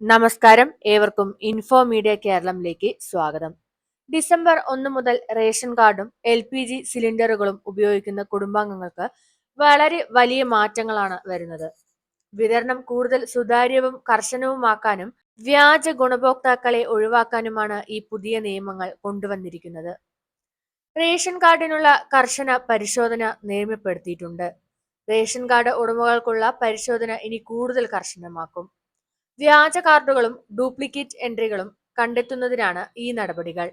നമസ്കാരം. ഏവർക്കും info media കേരളത്തിലേക്ക് സ്വാഗതം. ഡിസംബർ ഒന്ന് മുതൽ റേഷൻ കാർഡും എൽ പി ജി സിലിണ്ടറുകളും ഉപയോഗിക്കുന്ന കുടുംബാംഗങ്ങൾക്ക് വളരെ വലിയ മാറ്റങ്ങളാണ് വരുന്നത്. വിതരണം കൂടുതൽ സുതാര്യവും കർശനവുമാക്കാനും വ്യാജ ഗുണഭോക്താക്കളെ ഒഴിവാക്കാനുമാണ് ഈ പുതിയ നിയമങ്ങൾ കൊണ്ടുവന്നിരിക്കുന്നത്. റേഷൻ കാർഡിനുള്ള കർശന പരിശോധന നിയമപ്പെടുത്തിയിട്ടുണ്ട്. റേഷൻ കാർഡ് ഉടമകൾക്കുള്ള പരിശോധന ഇനി കൂടുതൽ കർശനമാക്കും. വ്യാജ കാർഡുകളും ഡ്യൂപ്ലിക്കേറ്റ് എൻട്രികളും കണ്ടെത്തുന്നതിനാണ് ഈ നടപടികൾ.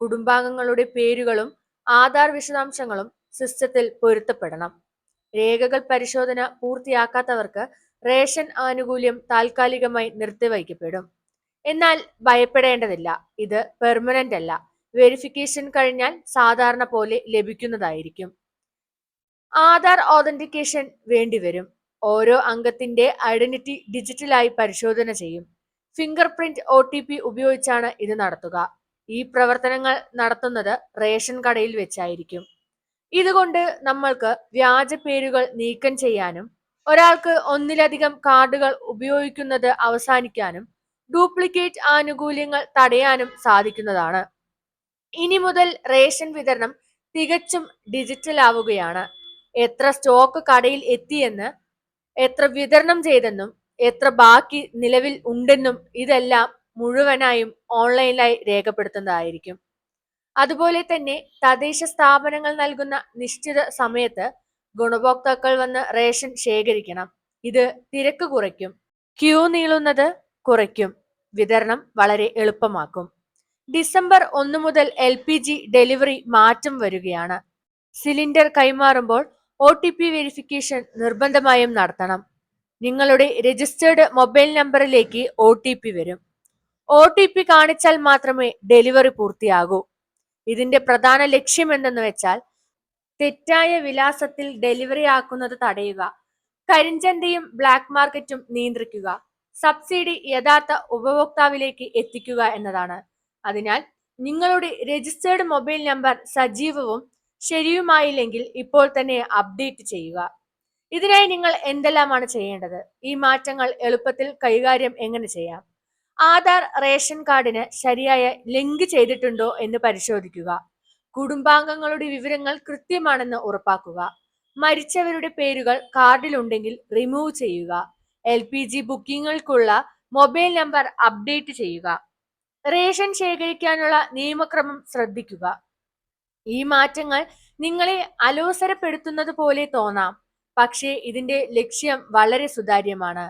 കുടുംബാംഗങ്ങളുടെ പേരുകളും ആധാർ വിശദാംശങ്ങളും സിസ്റ്റത്തിൽ പൊരുത്തപ്പെടണം. രേഖകൾ പരിശോധന പൂർത്തിയാക്കാത്തവർക്ക് റേഷൻ ആനുകൂല്യം താൽക്കാലികമായി നിർത്തിവയ്ക്കപ്പെടും. എന്നാൽ ഭയപ്പെടേണ്ടതില്ല. ഇത് പെർമനന്റ് അല്ല. വെരിഫിക്കേഷൻ കഴിഞ്ഞാൽ സാധാരണ പോലെ ലഭിക്കുന്നതായിരിക്കും. ആധാർ ഓതന്റിക്കേഷൻ വേണ്ടിവരും. ഓരോ അംഗത്തിന്റെ ഐഡന്റിറ്റി ഡിജിറ്റലായി പരിശോധന ചെയ്യും. Fingerprint O T P ഉപയോഗിച്ചാണ് ഇത് നടത്തുക. ഈ പ്രവർത്തനങ്ങൾ നടത്തുന്നത് റേഷൻ കടയിൽ വെച്ചായിരിക്കും. ഇതുകൊണ്ട് നമ്മൾക്ക് വ്യാജ പേരുകൾ നീക്കം ചെയ്യാനും ഒരാൾക്ക് ഒന്നിലധികം കാർഡുകൾ ഉപയോഗിക്കുന്നത് അവസാനിക്കാനും ഡ്യൂപ്ലിക്കേറ്റ് ആനുകൂല്യങ്ങൾ തടയാനും സാധിക്കുന്നതാണ്. ഇനി മുതൽ റേഷൻ വിതരണം തികച്ചും ഡിജിറ്റൽ ആവുകയാണ്. എത്ര സ്റ്റോക്ക് കടയിൽ എത്തിയെന്ന് എത്ര വിതരണം ചെയ്തെന്നും എത്ര ബാക്കി നിലവിൽ ഉണ്ടെന്നും ഇതെല്ലാം മുഴുവനായും ഓൺലൈനിലായി രേഖപ്പെടുത്തുന്നതായിരിക്കും. അതുപോലെ തന്നെ തദ്ദേശ സ്ഥാപനങ്ങൾ നൽകുന്ന നിശ്ചിത സമയത്ത് ഗുണഭോക്താക്കൾ വന്ന് റേഷൻ ശേഖരിക്കണം. ഇത് തിരക്ക് കുറയ്ക്കും. ക്യൂ നീളുന്നത് കുറയ്ക്കും. വിതരണം വളരെ എളുപ്പമാക്കും. ഡിസംബർ ഒന്ന് മുതൽ എൽ ഡെലിവറി മാറ്റം വരികയാണ്. സിലിണ്ടർ കൈമാറുമ്പോൾ ഒ ടി പി വെരിഫിക്കേഷൻ നിർബന്ധമായും നടത്തണം. നിങ്ങളുടെ രജിസ്റ്റേർഡ് മൊബൈൽ നമ്പറിലേക്ക് ഒ ടി പി വരും. ഒ ടി പി കാണിച്ചാൽ മാത്രമേ ഡെലിവറി പൂർത്തിയാകൂ. ഇതിന്റെ പ്രധാന ലക്ഷ്യം എന്തെന്ന് വെച്ചാൽ തെറ്റായ വിലാസത്തിൽ ഡെലിവറി ആക്കുന്നത് തടയുക കരിഞ്ചന്തയും ബ്ലാക്ക് മാർക്കറ്റും നിയന്ത്രിക്കുക സബ്സിഡി യഥാർത്ഥ ഉപഭോക്താവിലേക്ക് എത്തിക്കുക എന്നതാണ്. അതിനാൽ നിങ്ങളുടെ രജിസ്റ്റേർഡ് മൊബൈൽ നമ്പർ സജീവവും ശരിയുമായില്ലെങ്കിൽ ഇപ്പോൾ തന്നെ അപ്ഡേറ്റ് ചെയ്യുക. ഇതിനായി നിങ്ങൾ എന്തെല്ലാമാണ് ചെയ്യേണ്ടത്? ഈ മാറ്റങ്ങൾ എളുപ്പത്തിൽ കൈകാര്യം എങ്ങനെ ചെയ്യാം? ആധാർ റേഷൻ കാർഡിന് ശരിയായ ലിങ്ക് ചെയ്തിട്ടുണ്ടോ എന്ന് പരിശോധിക്കുക. കുടുംബാംഗങ്ങളുടെ വിവരങ്ങൾ കൃത്യമാണെന്ന് ഉറപ്പാക്കുക. മരിച്ചവരുടെ പേരുകൾ കാർഡിലുണ്ടെങ്കിൽ റിമൂവ് ചെയ്യുക. എൽ പി ജി ബുക്കിങ്ങുകൾക്കുള്ള മൊബൈൽ നമ്പർ അപ്ഡേറ്റ് ചെയ്യുക. റേഷൻ ശേഖരിക്കാനുള്ള നിയമക്രമം ശ്രദ്ധിക്കുക. ഈ മാറ്റങ്ങൾ നിങ്ങളെ അലോസരപ്പെടുത്തുന്നത് പോലെ തോന്നാം. പക്ഷേ ഇതിന്റെ ലക്ഷ്യം വളരെ സുതാര്യമാണ്.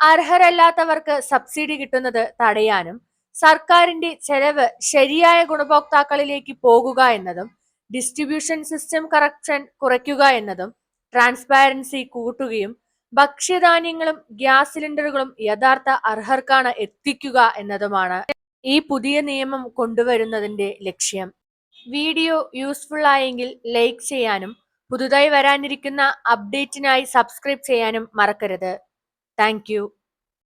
അർഹരല്ലാത്തവർക്ക് സബ്സിഡി കിട്ടുന്നത് തടയാനും സർക്കാരിന്റെ ചെലവ് ശരിയായ ഗുണഭോക്താക്കളിലേക്ക് പോകുക എന്നതും ഡിസ്ട്രിബ്യൂഷൻ സിസ്റ്റം കറക്ഷൻ കുറയ്ക്കുക എന്നതും ട്രാൻസ്പാരൻസി കൂട്ടുകയും ഭക്ഷ്യധാന്യങ്ങളും ഗ്യാസ് സിലിണ്ടറുകളും യഥാർത്ഥ അർഹർക്കാണ് എത്തിക്കുക എന്നതുമാണ് ഈ പുതിയ നിയമം കൊണ്ടുവരുന്നതിന്റെ ലക്ഷ്യം. വീഡിയോ യൂസ്ഫുൾ ആയെങ്കിൽ ലൈക്ക് ചെയ്യാനും പുതുതായി വരാനിരിക്കുന്ന അപ്ഡേറ്റിനായി സബ്സ്ക്രൈബ് ചെയ്യാനും മറക്കരുത്. താങ്ക്